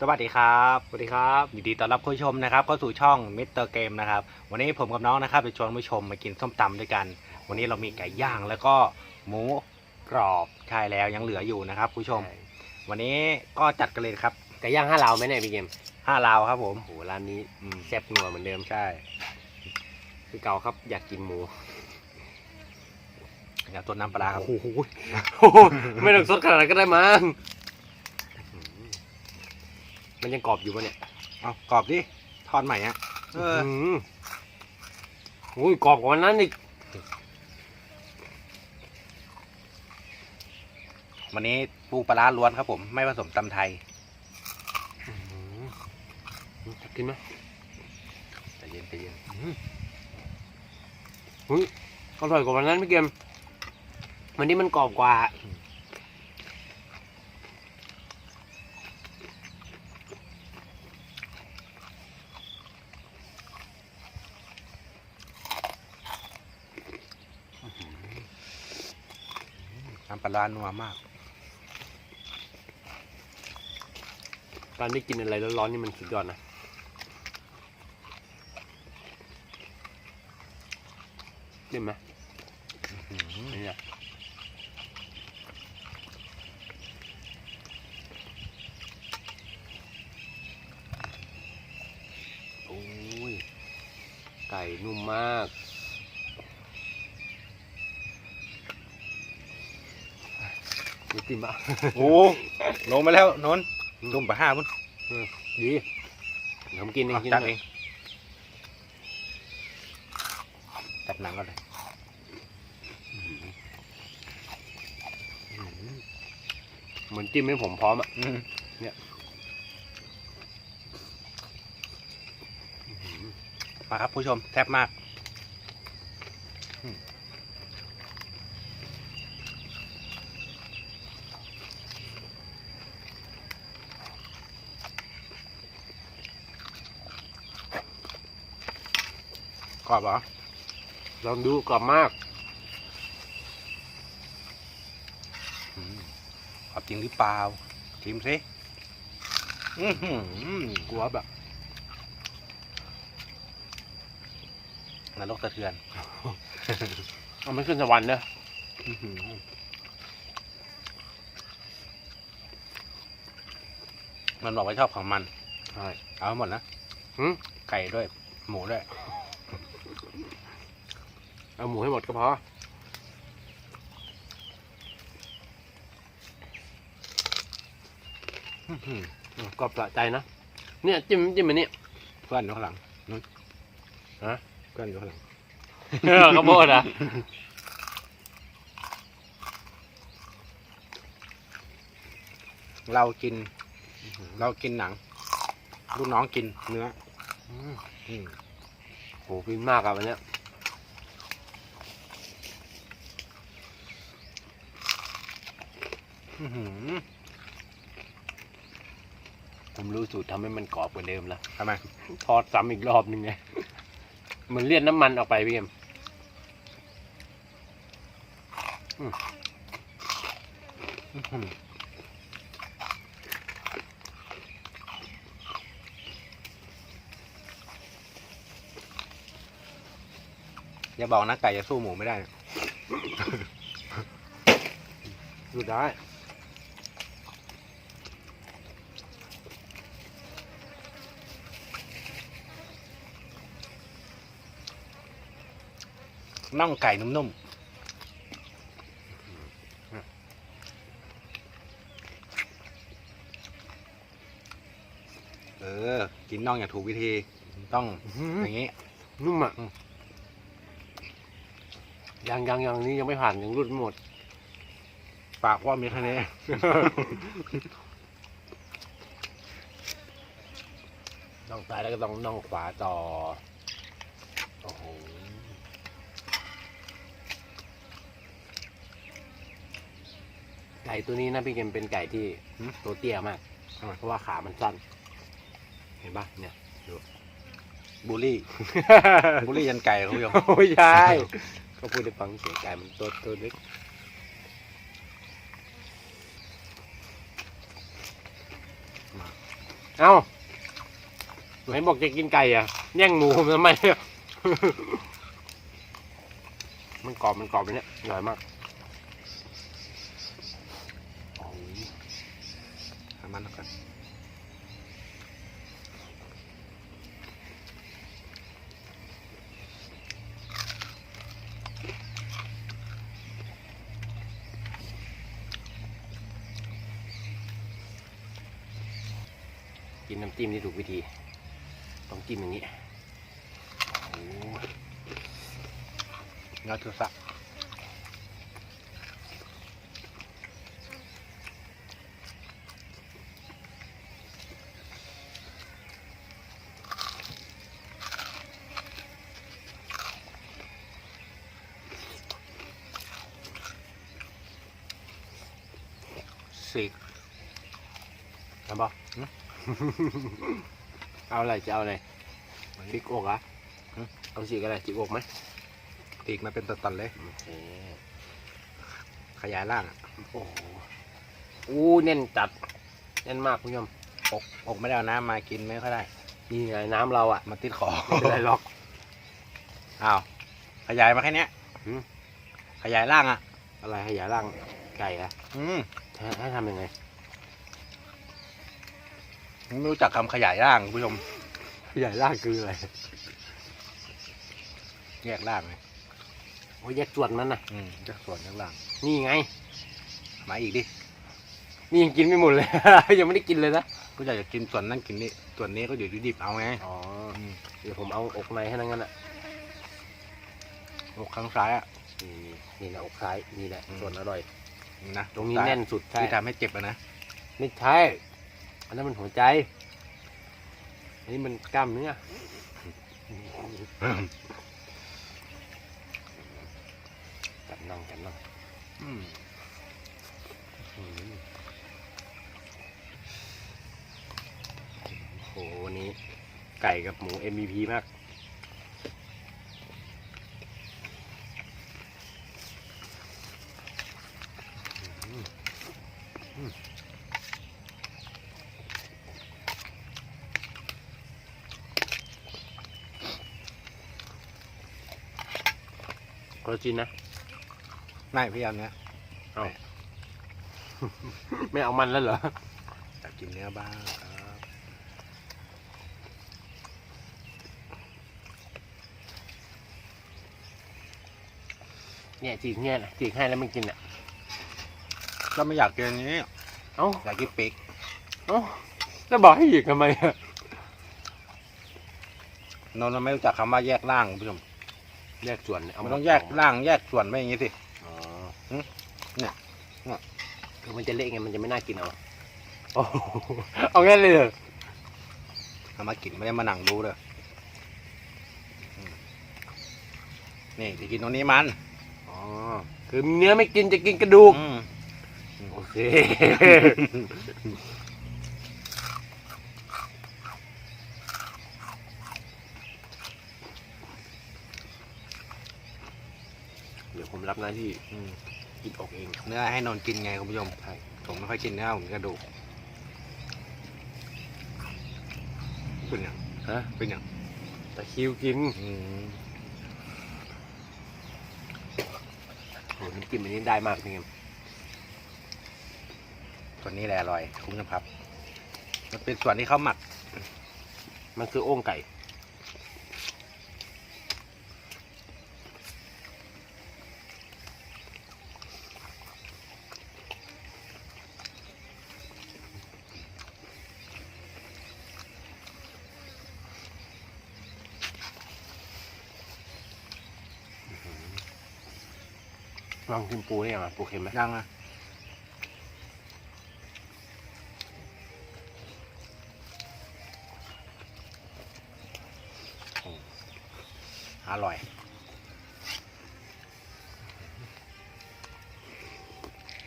สวัสดีครับสวัสดีครับยินดีต้อนรับคุณผู้ชมนะครับเข้าสู่ช่องมิสเตอร์เกมนะครับวันนี้ผมกับน้องนะครับจะชวนผู้ชมมากินส้มตำด้วยกัน วันนี้เรามีไก่ย่างแล้วก็หมูกรอบใช่แล้วยังเหลืออยู่นะครับผู้ชม วันนี้ก็จัดกันเลยครับไก่ย่างห้าเหลาไหมเนี่ยพี่เกมห้าลาวครับ ผมโอ้โหร้านนี้อืมแซ่บนัวเหมือนเดิมใช่คือเก่าครับอยากกินหมูอย่างตัวน้ำปลาร้าครับโอ้โหโอ้โหไม่ต้องสดขนาดนั้นก็ได้มั้ง มันยังกรอบอยู่ปะเนี่ยเอากรอบดิทอดใหม่ฮะเออมโอ้ยกรอบกว่านั้นอีกวันนี้ปูปลาร้าล้วนครับผม ไม่ผสมตำไทยอืมจะกินไหมใจเย็นใจเย็นเฮ้ยอร่อยกว่าวันนั้นพี่เกมวันนี้มันกรอบกว่าำปลาร้านัวมากการได้กินอะไรร้อนๆนี่มันสุดยอดนะ เห็นไหมอื้อหือนี่นะโอ้ย ไก่นุ่มมาก ดูติมอะโอ้ลงไปแล้วนนท์ลุ่มไปห้าพุ่นดีเดี๋ยวผมกินเองเอากินจัดเอเองงจัดหนังก็เลยเหมือนจิ้มให้ผมพร้อมอะอืมเนี่ยมาครับผู้ชมแซ่บมาก กรอบเหรอลองดูกรอบมากอืมกรอบจริงหรือเปล่าชิมสิอื้อหือกลัวแบบนรกสะเทือน เอาไม่ขึ้นสวรรค์เนอะอื้อหือมันบอกว่าชอบของมัน ใช่ เอาให้หมดนะหืมไก่ด้วย หมูด้วย เอาหมูให้หมดก็พออื้อหืออืมกรอบสะใจนะ เนี่ยจิ้มจิ้มอันนี้เพื่อนอยู่ข้างหลังนู้นฮะเพื่อนอยู่ข้างหลังข้าวโพดอะเรากิน เรากินหนังลูกน้องกินเนื้ออืมอืมโหฟินมากอะวันเนี้ย อื้อหือ ผมรู้สูตรทำให้มันกรอบกว่าเดิมแล้วทำไมทอดซ้ำอีกรอบหนึงไงเหมือนเลียนน้ำมันออกไปพี่เอ็มอื้อหืออย่าบอกนะไก่จะสู้หมูไม่ได้นะดูได้ น่องไก่นุ่มๆ เออ กินน่องอย่างถูกวิธี ต้องอย่างนี้ นุ่มอะอืม ยังยังยังนี่ยังไม่ผ่านยังรุดไม่หมด ปากว่ามีแค่นี้น่องซ้ายแล้วก็ต้องน่องขวาต่อ โอ้โห ไก่ตัวนี้นะพี่เกมเป็นไก่ที่หืมตัวเตี้ยมากทำไมเพราะว่าขามันสั้น เห็นปะเนี่ยบูลลี่บูลลี่ยันไก่คุณผู้ชมโอ้ยใช่ก็พูดให้ฟังเสียไก่มันตัวตัวเล็กเอ้าไหนบอกจะกินไก่อะ แย่งหมูผมทำไมอะมันกรอบมันกรอบไปเนี่ยอร่อยมากโอ้ย เอามันแล้วกัน กิ นน้ำจิ้มที่ถูกวิธี ต้องจิ้มอย่างนี้เงาทุสักสิกทำปะ เอาอะไรจะเอาอะไรพริกอกเหรอะเอาสีกอะไรจิกอกไหมปีกมันเป็นตันๆเลย โอเค ขยายร่างอะโอ้โหอู้แน่นจัดแน่นมากคุณผู้ชมอกอกไม่ได้เอาน้ำมากินไม่ค่อยได้ นี่ไงน้ำเราอะมันติดคอไม่เป็นไรหรอกอ้าวขยายมาแค่เนี้ยหืม ขยายร่างอะ อะไรให้ยาล่างไก่อะอืม ให้ให้ทำยังไง ไม่รู้จักคำขยายร่างคุณผู้ชมใหญ่ล่างคืออะไร แยกร่างไงโอ้ยแยกส่วนมันนะอืมแยกส่วนแยกร่าง นี่ไง มาอีกดิ นี่ยังกินไม่หมดเลย ยังไม่ได้กินเลยนะก็อยากจะกินส่วนนั้นกินนี่ส่วนนี้ก็อยู่ดิบๆเอาไงอ๋ออืมเดี๋ยวผมเอาอกในให้นั่นงั้นอะอกข้างซ้ายอะนี่นี่นะอกซ้ายนี่แหละอืมส่วนอร่อยนี่นะตรงนี้ซ้ายแน่นสุดใช่ที่ทำให้เจ็บอะนะไม่ใช่ อันนั้นมันหัวใจ อันนี้มันกล้ามเนื้อจับนั่งจับนั่งอืมอืมโอ้โหวันนี้ไก่กับหมู MVP มาก คนละชิ้นนะ ไม่พี่ยามเนี้ยไม่เอามันแล้วเหรออยากกินเนื้อบ้างครับเนี่ยจีกเนี่ยนะจีกให้แล้วมันกินอะก็ไม่อยากกินอันนี้เอ้าอยากกินปีกเอ้าแล้วบอกให้หยิกทำไมอะ นนท์เราไม่รู้จักคำว่าแยกร่างคุณผู้ชม แยกส่วนเามันมาต้องแยกร่างแยกส่วนไว้อย่างนี้สิ อ๋อหืมเนี่ย เนี่ยคือมันจะเละไงมันจะไม่น่ากินเอาโอ้โหเอางั้นเลยเหรอเอามากินไม่ได้มานั่งดูเลยอืมนี่จะกินตรงนี้มันอ๋อคือเนื้อไม่กินจะกินกระดูก อืมโอเค ยวผมรับหน้าที่อืมกินอกเอง เนื้อให้นนท์กินไงคุณผู้ชมใช่ ผมไม่ค่อยกินเนื้อผมกินกระดูกเป็นอย่างฮะเป็นอย่างแต่คิวกินอืมโหน้ำจิ้มอันนี้ได้มากจริงส่วนนี้แหละอร่อยคุณผู้ชมครับ มันเป็นส่วนที่เขาหมักๆมันคือโอ่งไก่ ลองกินปูได้ยังอะปูเค็มไหมยังอะอร่อย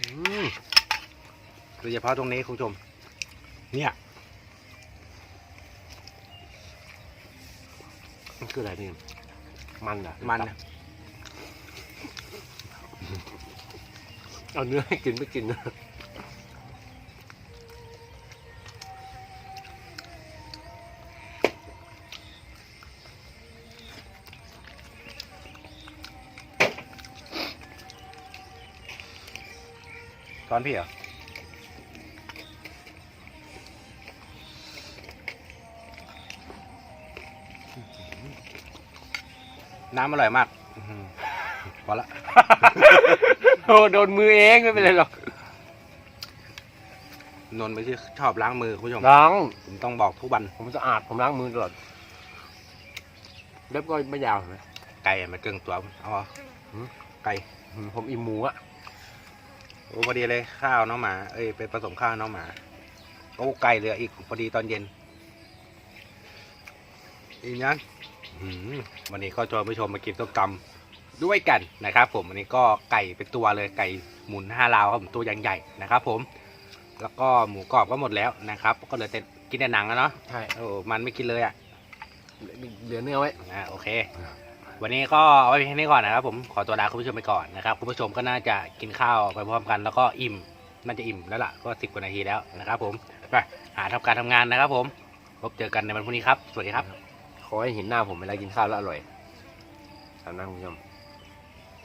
อืมโดยเฉพาะตรงนี้คุณผู้ชม เนี่ยมันคืออะไรนี่มันเหรอมัน เอาเนื้อให้กินไม่กินนะตอนพี่เหรอน้ำอร่อยมากพอละ โอ้โดนมือเองไม่เป็นไรหรอกนนท์ไม่ใช่ชอบล้างมือคุณผู้ชมล้างผมต้องบอกทุกวันผมสะอาดผมล้างมือตลอดเล็บก็ไม่ยาวเห็นไหมไก่มันเกิงตัวเอาเหรอหืมไก่อืมผมอิ่มหมูอะโอ้พอดีเลยข้าวน้องหมา เอ้ยไปผสมข้าวน้องหมาโอ้ไก่เหลืออีกพอดีตอนเย็นอีกนั้นอื้อหือวันนี้ก็ชวนผู้ชมมากินส้มตำ ด้วยกันนะครับ ผมวันนี้ก็ไก่เป็นตัวเลยไก่หมุนห้าลาวครับผมตัวยังใหญ่นะครับ ผม แล้วก็หมูกรอบก็หมดแล้วนะครับ ก็เหลือแต่กินแต่หนังแล้วเนาะใช่โอ้มันไม่กินเลยอะเหลือเนื้อไว้อ่าโอเค วันนี้ก็เอาไว้เพียงนี้ก่อนนะครับ ผมขอตัวลาคุณผู้ชมไปก่อนนะครับคุณผู้ชมก็น่าจะกินข้าวไปพร้อมกัน แล้วก็อิ่มน่าจะอิ่มแล้วล่ะก็สิบกว่านาทีแล้วนะครับ ผมไปหาทำการทำงานนะครับ ผมพบเจอกันในวันพรุ่งนี้ครับ สวัสดีครับ ขอให้เห็นหน้าผมเวลากินข้าวแล้วอร่อยตามนั้นคุณผู้ชม